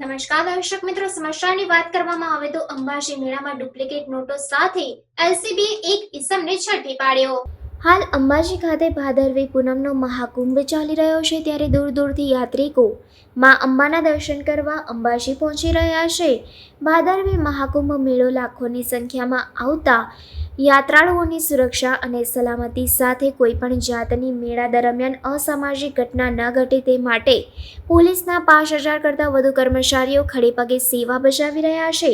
નમસ્કાર દર્શક મિત્રો સમસ્યાની વાત કરવામાં આવે તો અંબાજી મેળામાં ડુપ્લિકેટ નોટો સાથે એલસીબી એક ઇસમને ઝડપી પાડ્યો. હાલ અંબાજી ખાતે ભાદરવી પૂનમનો મહાકુંભ ચાલી રહ્યો છે ત્યારે દૂર દૂરથી યાત્રિકો માં અંબાના દર્શન કરવા અંબાજી પહોંચી રહ્યા છે. ભાદરવી મહાકુંભ મેળો લાખોની સંખ્યામાં આવતા યાત્રાળુઓની સુરક્ષા અને સલામતી સાથે કોઈપણ જાતની મેળા દરમિયાન અસામાજિક ઘટના ન ઘટે તે માટે પોલીસના પાંચ હજાર કરતાં વધુ કર્મચારીઓ ખડેપગે સેવા બજાવી રહ્યા છે.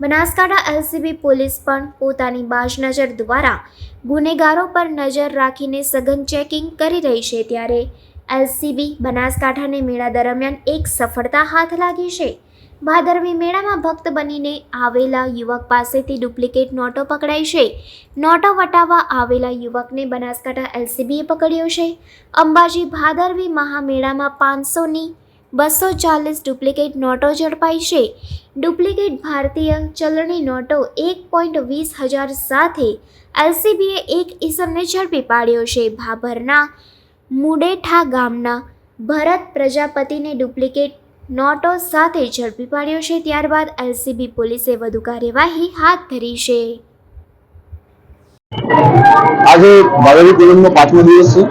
બનાસકાંઠા એલસીબી પોલીસ પણ પોતાની બાજ નજર દ્વારા ગુનેગારો પર નજર રાખીને સઘન ચેકિંગ કરી રહી છે ત્યારે એલસીબી બનાસકાંઠાને મેળા દરમિયાન એક સફળતા હાથ લાગી છે. ભાદરવી મેળામાં ભક્ત બનીને આવેલા યુવક પાસેથી ડુપ્લિકેટ નોટો પકડાઈ છે. નોટો વટાવવા આવેલા યુવકને બનાસકાંઠા એલસીબીએ પકડ્યો છે. અંબાજી ભાદરવી મહામેળામાં પાંચસોની બસો ચાલીસ ડુપ્લિકેટ નોટો ઝડપાઈ છે. ડુપ્લિકેટ ભારતીય ચલણી નોટો એક પોઈન્ટ વીસ હજાર સાથે એલસીબીએ એક ઈસમને ઝડપી પાડ્યો છે. ભાભરના મુડેઠા ગામના ભરત પ્રજાપતિને ડુપ્લિકેટ નોટો સાથે ઝડપી પાડ્યો છે. ત્યારબાદ એલસીબી પોલીસે વધુ કાર્યવાહી હાથ ધરી છે. આજે ભાદરવી પૂનમનો પાંચમો દિવસ છે.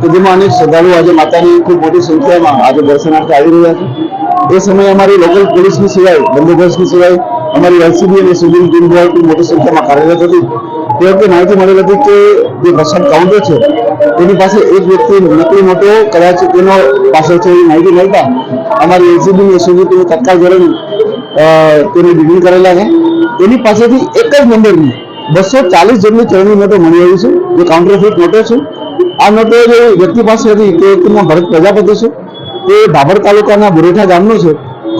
કે જેમાં અનેક શ્રદ્ધાળુઓ આજે માતાની ખૂબ મોટી સંખ્યામાં આજે દર્શનાર્થે આવી રહ્યા છે. એ સમયે અમારી લોકલ પોલીસની સિવાય બંદોબસ્તની સિવાય અમારી એલસીબી અને સિવિલ ટીમ દ્વારા મોટી સંખ્યામાં કાર્યરત હતી. તે વખતે માહિતી મળેલ હતી કે જે વસંત કાઉન્ટર છે, તેની પાસે એક વ્યક્તિ નકલી નોટો કદાચ તેનો પાછળ છે એવી માહિતી મળતા અમારી એલસીબી એસઓજી ટીમે તત્કાળ ધોરણે તેને ડિગ્રી કરેલા છે. એની પાસેથી એક જ નંબરની બસો ચાલીસ જેટલી ચલણી નોટો મળી આવી છે, જે કાઉન્ટરફીટ નોટો છે. આ નોટો જે વ્યક્તિ પાસે હતી, તે વ્યક્તિમાં ભરત પ્રજાપતિ છે. તે ભાભર તાલુકાના બુરેઠા ગામનો છે.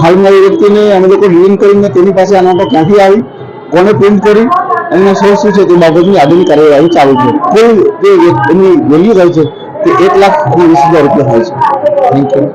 હાલમાં એ વ્યક્તિને અમે લોકો ડિલિંગ કરીને તેની પાસે આ નોટો ક્યાંથી આવી, કોને પ્રિન્ટ કરી અને સોર્સ શું છે તે બાબતની આગળની કાર્યવાહી ચાલુ છે. તે તે એની વેલ્યુ થાય છે તે એક લાખ વીસ હજાર રૂપિયા થાય છે. Thank you